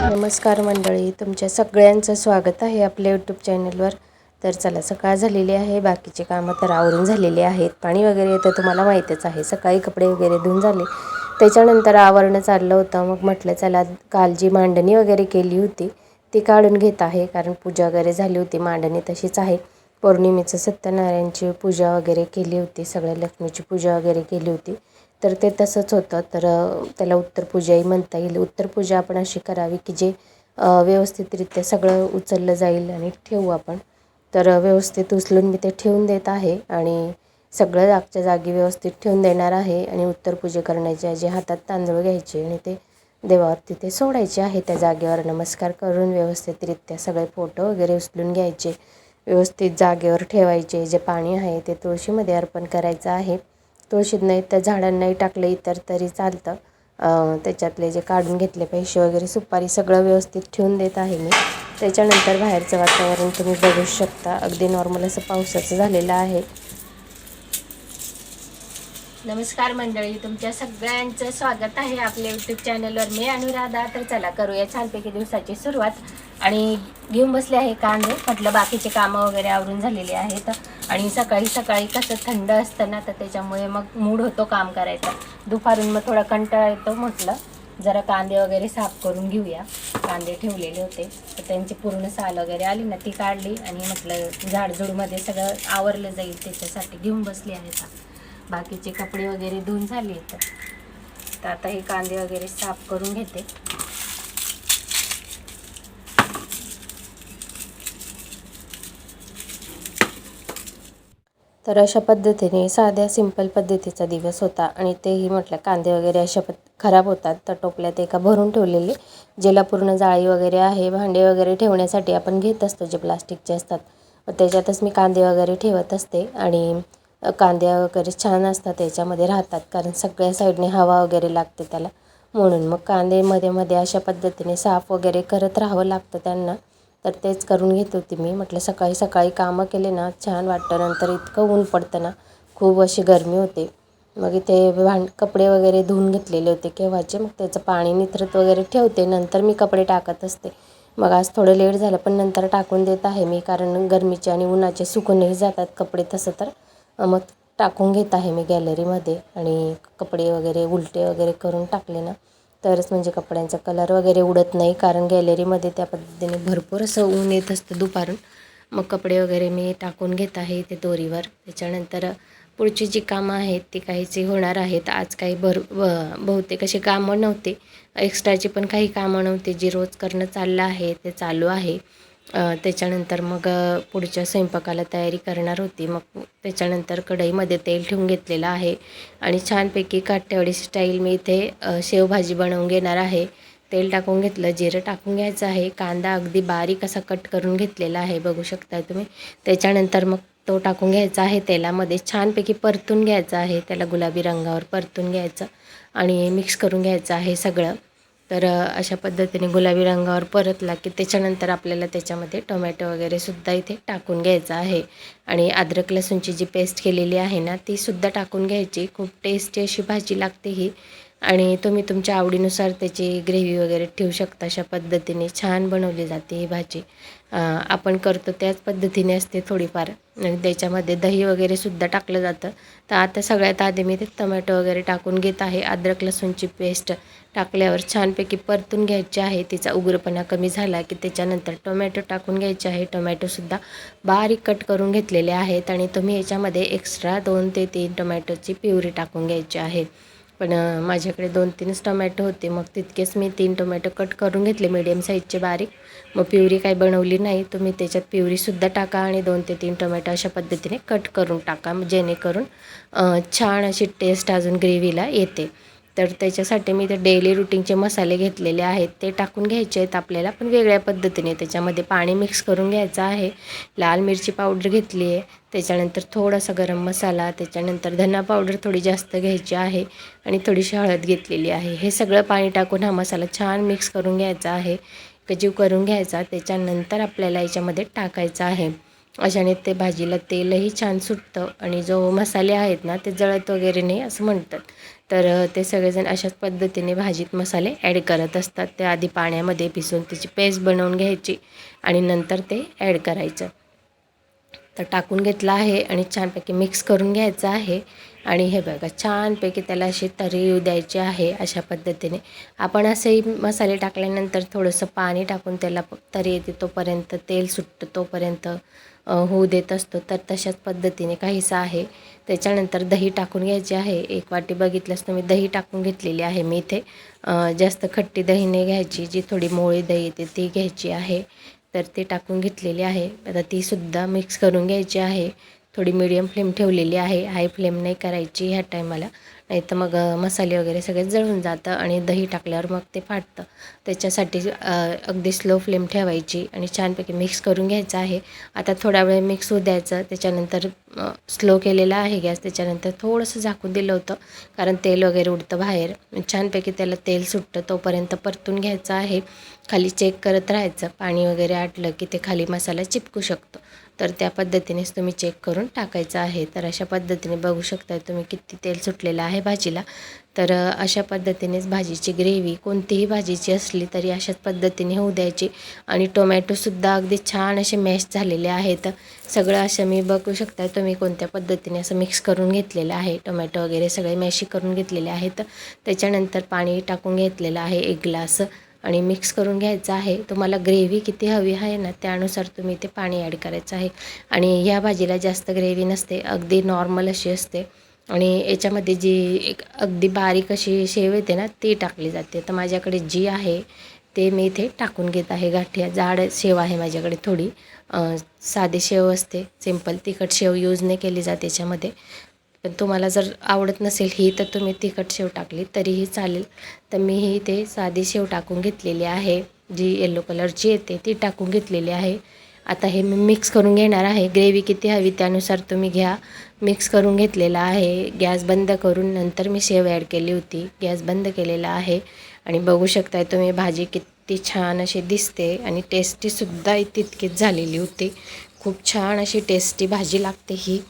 नमस्कार मंडळी तुमच्या सगळ्यांचं स्वागत आहे आपल्या यूट्यूब चॅनलवर तर चला सकाळ झालेली आहे बाकीचे कामं तर आवरून झालेली आहेत. पाणी वगैरे येतं तुम्हाला माहीतच आहे सकाळी कपडे वगैरे धुवून झाले. त्याच्यानंतर आवरणं चाललं होतं मग म्हटलं चला काल जी मांडणी वगैरे केली होती ती काढून घेत आहे कारण पूजा वगैरे झाली होती मांडणी तशीच आहे. पौर्णिमेचं सत्यनारायणची पूजा वगैरे केली होती सगळ्या लक्ष्मीची पूजा वगैरे केली होती. तर ते तसंच होतं. तर त्याला उत्तरपूजाही म्हणता येईल. उत्तरपूजा आपण अशी करावी की जे व्यवस्थितरित्या सगळं उचललं जाईल आणि ठेवू आपण. तर व्यवस्थित उचलून मी ते ठेवून देत आहे आणि सगळं जागच्या जागी व्यवस्थित ठेवून देणार आहे आणि उत्तरपूजे करण्याचे जे हातात तांदूळ घ्यायचे आणि ते देवावर तिथे सोडायचे आहे. त्या जागेवर नमस्कार करून व्यवस्थितरित्या सगळे फोटो वगैरे उचलून घ्यायचे. व्यवस्थित जागेवर ठेवायचे. जे पाणी आहे ते तुळशीमध्ये अर्पण करायचं आहे. तुळशीत नाही त्या झाडांनाही टाकलं इतर तरी चालतं. त्याच्यातले जे काढून घेतले पैसे वगैरे सुपारी सगळं व्यवस्थित ठेवून देत आहे मी. त्याच्यानंतर बाहेरचं वातावरण तुम्ही बघू शकता. अगदी नॉर्मल असं पावसाचं झालेलं आहे. नमस्कार मंडळी तुमच्या सगळ्यांचं स्वागत आहे आपल्या यूट्यूब चॅनलवर मी अनुराधा. तर चला करूया छानपैकी दिवसाची सुरुवात. आणि घेऊन बसले आहे कांदे. म्हटलं बाकीचे कामं वगैरे आवरून झालेले आहेत. आणि सकाळी सकाळी कसं थंड असतं ना तर त्याच्यामुळे मग मूड होतो काम करायचा. दुपारून मग थोडा कंटाळा येतो म्हटलं जरा कांदे वगैरे साफ करून घेऊया. कांदे ठेवलेले होते. तर त्यांची पूर्ण साल वगैरे आली ना ती काढली आणि म्हटलं झाडझुडमध्ये सगळं आवरलं जाईल त्याच्यासाठी घेऊन बसली आहे आता. बाकीचे कपडे वगैरे धुवून झाले तर आता हे कांदे वगैरे साफ करून घेते. तर अशा पद्धतीने साध्या सिंपल पद्धतीचा दिवस होता आणि तेही म्हटलं कांदे वगैरे अशा पद खराब होतात. तर टोपल्यात एका भरून ठेवलेले ज्याला पूर्ण जाळी वगैरे आहे भांडे वगैरे ठेवण्यासाठी आपण घेत असतो जे प्लास्टिकचे असतात. त्याच्यातच मी कांदे वगैरे ठेवत असते आणि कांदे वगैरे छान असतात त्याच्यामध्ये राहतात. कारण सगळ्या साईडने हवा वगैरे लागते त्याला. म्हणून मग कांदे मध्ये मध्ये अशा पद्धतीने साफ वगैरे करत राहावं लागतं त्यांना. तर तेच करून घेत होती मी. म्हटलं सकाळी सकाळी कामं केले ना छान वाटतं. नंतर इतकं ऊन पडतं ना खूप अशी गरमी होते. मग इथे भांड कपडे वगैरे धुवून घेतलेले होते केव्हाचे. मग त्याचं पाणी निथरत वगैरे ठेवते. नंतर मी कपडे टाकत असते. मग आज थोडं लेट झालं पण नंतर टाकून देत आहे मी कारण गरमीचे आणि उन्हाचे सुकूनही जातात कपडे तसं तर. मग टाकून घेत आहे मी गॅलरीमध्ये आणि कपडे वगैरे उलटे वगैरे करून टाकले ना. तरच म्हणजे कपड्यांचा कलर वगैरे उडत नाही कारण गॅलरीमध्ये त्या पद्धतीने भरपूर असं ऊन येत असतं दुपारून. मग कपडे वगैरे मी टाकून घेत आहे ते दोरीवर. त्याच्यानंतर पुढची जी कामं आहेत ती काहीची होणार आहेत. आज काही भर बहुतेक अशी कामं नव्हते. एक्स्ट्राची पण काही कामं नव्हती. जी रोज करणं चाललं आहे ते चालू आहे. त्याच्यानंतर मग पुढच्या स्वयंपाकाला तयारी करणार होती. मग त्याच्यानंतर कढईमध्ये तेल ठेवून घेतलेलं आहे. आणि छानपैकी काठेवाडी स्टाईल मी इथे शेवभाजी बनवून घेणार आहे. तेल टाकून घेतलं जिरं टाकून घ्यायचं आहे. कांदा अगदी बारीक असा कट करून घेतलेला आहे बघू शकता तुम्ही. त्याच्यानंतर मग तो टाकून घ्यायचा आहे तेलामध्ये. छानपैकी परतून घ्यायचं आहे त्याला गुलाबी रंगावर परतून घ्यायचं. आणि मिक्स करून घ्यायचं आहे सगळं. तर अशा पद्धतीने गुलाबी रंगावर परतला की त्याच्यानंतर आपल्याला त्याच्यामध्ये टोमॅटो वगैरे सुद्धा इथे टाकून घ्यायचं आहे. आणि अद्रक लसूणची जी पेस्ट केलेली आहे ना तीसुद्धा टाकून घ्यायची. खूप टेस्टी अशी भाजी लागते ही. आणि तुम्ही तुमच्या आवडीनुसार त्याची ग्रेव्ही वगैरे ठेवू शकता अशा पद्धतीने छान बनवली जाते ही भाजी. आपण करतो त्याच पद्धतीने असते थोडीफार. आणि त्याच्यामध्ये दही वगैरे सुद्धा टाकलं जातं. तर आता सगळ्यात आधी मी ते टोमॅटो वगैरे टाकून घेत आहे. अद्रक लसूणची पेस्ट टाकल्यावर छानपैकी परतून घ्यायची आहे. तिचा उग्रपणा कमी झाला की त्याच्यानंतर टोमॅटो टाकून घ्यायचे आहे. टोमॅटोसुद्धा बारीक कट करून घेतलेले आहेत आणि तुम्ही याच्यामध्ये एक्स्ट्रा दोन ते तीन टोमॅटोची प्युरी टाकून घ्यायची आहे. पण माझ्याकडे दोन तीनच टोमॅटो होते. मग तितकेच मी तीन टोमॅटो कट करून घेतले मीडियम साईजचे बारीक. मग प्युरी काही बनवली नाही. तुम्ही त्याच्यात प्युरीसुद्धा टाका आणि दोन ते तीन टोमॅटो अशा पद्धतीने कट करून टाका. जेणेकरून छान अशी टेस्ट अजून ग्रेव्हीला येते. तर त्याच्यासाठी मी ते डेली रुटीनचे मसाले घेतलेले आहेत. ते टाकून घ्यायचे आहेत आपल्याला पण वेगळ्या पद्धतीने. त्याच्यामध्ये पाणी मिक्स करून घ्यायचं आहे. लाल मिरची पावडर घेतली आहे. त्याच्यानंतर थोडासा गरम मसाला त्याच्यानंतर धना पावडर थोडी जास्त घ्यायची आहे आणि थोडीशी हळद घेतलेली आहे. हे सगळं पाणी टाकून हा मसाला छान मिक्स करून घ्यायचा आहे. कजीव करून घ्यायचा त्याच्यानंतर आपल्याला याच्यामध्ये टाकायचा आहे. अशाने ते भाजीला तेलही छान सुटतं आणि जो मसाले आहेत ना ते जळत वगैरे नाही असं म्हणतात. तर ते सगळेजण अशाच पद्धतीने भाजीत मसाले ॲड करत असतात. ते आधी पाण्यामध्ये भिसून त्याची पेस्ट बनवून घ्यायची आणि नंतर ते ॲड करायचं. तर टाकून घेतलं आहे आणि छानपैकी मिक्स करून घ्यायचं आहे. आणि हे बघा छानपैकी त्याला अशी तरी येऊ द्यायची आहे अशा पद्धतीने. आपण असेही मसाले टाकल्यानंतर थोडंसं पाणी टाकून त्याला तरी येते तोपर्यंत तेल सुटतं तोपर्यंत. होऊ देत असतो तर तशाच पद्धतीने काहीसं आहे. त्याच्यानंतर दही टाकून घ्यायची आहे. एक वाटी बघितलंच तुम्ही दही टाकून घेतलेली आहे मी इथे. जास्त खट्टी दही नाही घ्यायची जी थोडी मोळी दही येते ती घ्यायची आहे. तर ती टाकून घेतलेली आहे. आता तीसुद्धा मिक्स करून घ्यायची आहे. थोडी मिडियम फ्लेम ठेवलेली आहे. हाय फ्लेम नाही करायची ह्या टायमाला. नाही तर मग मसाले वगैरे सगळे जळून जातं आणि दही टाकल्यावर मग ते फाटतं. त्याच्यासाठी अगदी स्लो फ्लेम ठेवायची आणि छानपैकी मिक्स करून घ्यायचं आहे. आता थोडा वेळ मिक्स होऊ द्यायचं. त्याच्यानंतर स्लो केलेला आहे गॅस. त्याच्यानंतर थोडंसं झाकून दिलं होतं कारण तेल वगैरे उडतं बाहेर. छानपैकी त्याला तेल सुटतं तोपर्यंत परतून घ्यायचं आहे. खाली चेक करत राहायचं. पाणी वगैरे आटलं की ते खाली मसाला चिपकू शकतो. तर त्या पद्धतीनेच तुम्ही चेक करून टाकायचं आहे. तर अशा पद्धतीने बघू शकताय तुम्ही किती तेल सुटलेलं आहे भाजीला. तर अशा पद्धतीनेच भाजीची ग्रेव्ही कोणतीही भाजीची असली तरी अशाच पद्धतीने होऊ द्यायची. आणि टोमॅटोसुद्धा अगदी छान असे मॅश झालेले आहेत. सगळं असं मी बघू शकताय तुम्ही कोणत्या पद्धतीने असं मिक्स करून घेतलेलं आहे. टोमॅटो वगैरे सगळे मॅशी करून घेतलेले आहेत. त्याच्यानंतर पाणी टाकून घेतलेलं आहे एक ग्लास आणि मिक्स करून घ्यायचं आहे. तुम्हाला ग्रेव्ही किती हवी आहे ना त्यानुसार तुम्ही ते पाणी ॲड करायचं आहे. आणि ह्या भाजीला जास्त ग्रेव्ही नसते अगदी नॉर्मल अशी असते. आणि याच्यामध्ये जी एक अगदी बारीक अशी शेव येते ना ती टाकली जाते. तर माझ्याकडे जी आहे ते मी इथे टाकून घेत आहे गाठी जाड शेव आहे माझ्याकडे थोडी. साधी शेव असते. सिंपल तिखट शेव यूज नाही केली जाते याच्यामध्ये. पण तुम्हाला जर आवडत नसेल ही तर तुम्ही तिखट शेव टाकली तरीही चालेल. तर मी ही ते साधी शेव टाकून घेतलेली आहे जी येलो कलरची येते ती टाकून घेतलेली आहे. आता हे मी मिक्स करून घेणार आहे. ग्रेव्ही किती हवी त्यानुसार तुम्ही घ्या. मिक्स करून घेतलेला आहे. गॅस बंद करून नंतर मी शेव ॲड केली होती. गॅस बंद केलेला आहे. आणि बघू शकताय तुम्ही भाजी किती छान अशी दिसते आणि टेस्टीसुद्धा तितकीच झालेली होती. खूप छान अशी टेस्टी भाजी लागते ही.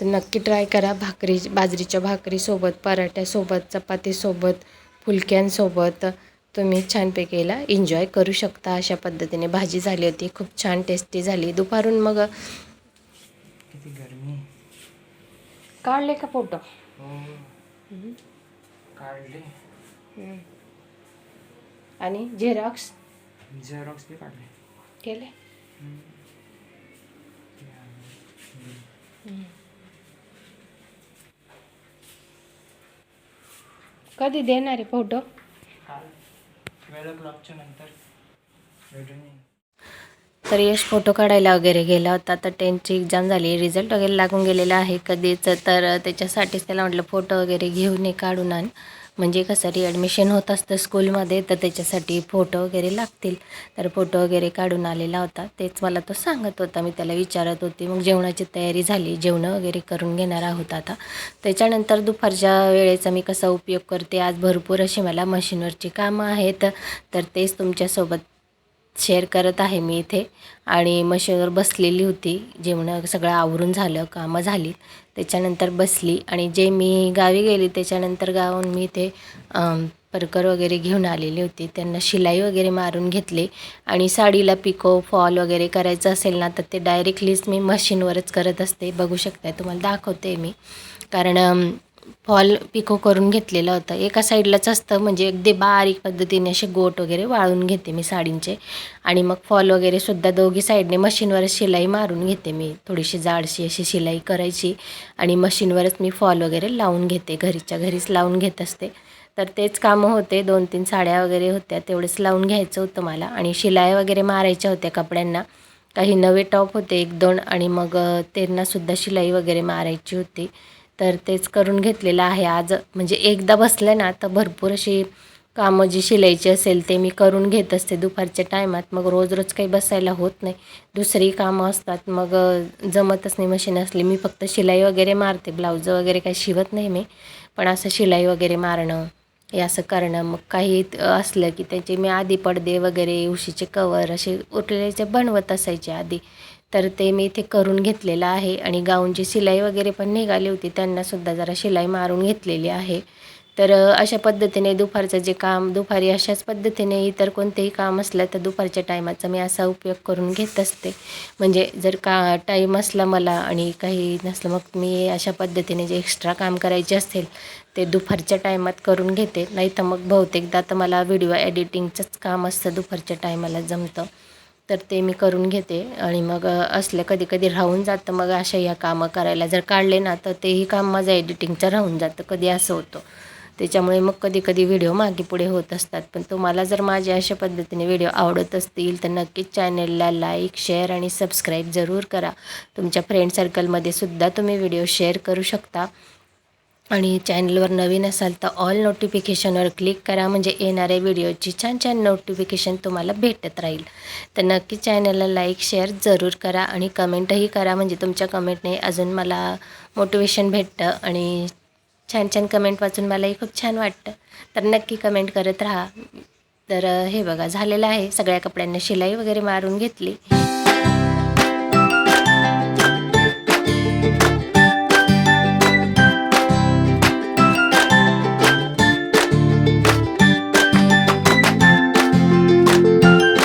तर नक्की ट्राय करा भाकरी बाजरीच्या भाकरीसोबत पराठ्यासोबत चपातीसोबत फुलक्यांसोबत. तुम्ही छानपैकी याला एन्जॉय करू शकता अशा पद्धतीने. भाजी झाली होती खूप छान टेस्टी झाली. दुपारून मग किती गरमी. काढले का फोटो? हो. काढले. आणि झेरॉक्स झेरॉक्स बी काढले. केले? कधी देणार आहे फोटो? तर यश फोटो काढायला वगैरे गेला होता. तर टेनची एक्झाम झाली. रिझल्ट वगैरे लागून गेलेला आहे कधीच. तर त्याच्यासाठीच त्याला म्हटलं फोटो वगैरे घेऊन ये काढून आण. म्हणजे कसं ॲडमिशन होत असतं स्कूलमध्ये तर त्याच्यासाठी फोटो वगैरे लागतील. तर फोटो वगैरे काढून आलेला होता. तेच मला तो सांगत होता. मी त्याला विचारत होती. मग जेवणाची तयारी झाली. जेवणं वगैरे करून घेणार आहोत आता. त्याच्यानंतर दुपारच्या वेळेचा मी कसा उपयोग करते? आज भरपूर अशी मला मशीनवरची कामं आहेत. तर तेच तुमच्यासोबत शेअर करत आहे मी इथे. आणि मशीनवर बसलेली होती. जेवणं सगळं आवरून झालं कामं झाली त्याच्यानंतर बसली आणि जे मी गावी गेली त्याच्यानंतर गावून मी ते परकर वगैरे घेऊन आलेली होती. त्यांना शिलाई वगैरे मारून घेतली. आणि साडीला पिको फॉल वगैरे करायचं असेल ना तर ते डायरेक्टलीच मी मशीनवरच करत असते. बघू शकताय तुम्हाला दाखवते मी. कारण फॉल पिको करून घेतलेलं होतं. एका साईडलाच असतं म्हणजे अगदी बारीक पद्धतीने असे गोट वगैरे वाळून घेते मी साडींचे. आणि मग फॉल वगैरे सुद्धा दोघी साईडने मशीनवरच शिलाई मारून घेते मी. थोडीशी जाडशी अशी शिलाई करायची आणि मशीनवरच मी फॉल वगैरे लावून घेते. घरीच्या घरीच लावून घेत असते. तर तेच कामं होते. दोन तीन साड्या वगैरे होत्या. तेवढंच लावून घ्यायचं होतं मला. आणि शिलाई वगैरे मारायच्या होत्या कपड्यांना. काही नवे टॉप होते एक दोन आणि मग त्यांनासुद्धा शिलाई वगैरे मारायची होती. तर तेच करून घेतलेलं आहे आज. म्हणजे एकदा बसलं ना तर भरपूर अशी कामं जी शिलाईची असेल ते मी करून घेत असते दुपारच्या टायमात. मग रोज रोज काही बसायला होत नाही. दुसरी कामं असतात मग जमतच नाही मशीन असली. मी फक्त शिलाई वगैरे मारते. ब्लाऊज वगैरे काही शिवत नाही मी. पण असं शिलाई वगैरे मारणं हे असं करणं मग काही असलं की त्याचे मी आधी पडदे वगैरे उशीचे कवर असे उठलेचे बनवत असायचे आधी. तर ते मी इथे करून घेतलेलं आहे. आणि गाऊनची शिलाई वगैरे पण निघाली होती. त्यांनासुद्धा जरा शिलाई मारून घेतलेली आहे. तर अशा पद्धतीने दुपारचं जे काम दुपारी अशाच पद्धतीने इतर कोणतेही काम असलं तर दुपारच्या टायमाचा मी असा उपयोग करून घेत असते. म्हणजे जर का टाईम असला मला आणि काही नसलं मग मी अशा पद्धतीने जे एक्स्ट्रा काम करायचे असेल ते दुपारच्या टायमात करून घेते. नाही तर मग बहुतेकदा तर मला व्हिडिओ एडिटिंगचंच काम असतं दुपारच्या टायमाला जमतं. तर ते मी करून घेते. आणि मग असलं कधी कधी राहून जातं. मग अशा ह्या कामं करायला जर काढले ना तर तेही काम माझं एडिटिंगचं राहून जातं. कधी असं होतं. त्याच्यामुळे मग कधी कधी व्हिडिओ मागे पुढे होत असतात. पण तुम्हाला जर माझ्या अशा पद्धतीने व्हिडिओ आवडत असतील तर नक्कीच चॅनलला लाईक शेअर आणि सबस्क्राईब जरूर करा. तुमच्या फ्रेंड सर्कलमध्ये सुद्धा तुम्ही व्हिडिओ शेअर करू शकता. आणि चॅनलवर नवीन असाल तर ऑल नोटिफिकेशनवर क्लिक करा. म्हणजे येणाऱ्या व्हिडिओची छान छान नोटिफिकेशन तुम्हाला भेटत राहील. तर नक्की चॅनलला लाईक शेअर जरूर करा आणि कमेंटही करा. म्हणजे तुमच्या कमेंटने अजून मला मोटिवेशन भेटतं आणि छान छान कमेंट वाचून मलाही खूप छान वाटतं. तर नक्की कमेंट करत राहा. तर हे बघा झालेलं आहे. सगळ्या कपड्यांना शिलाई वगैरे मारून घेतली.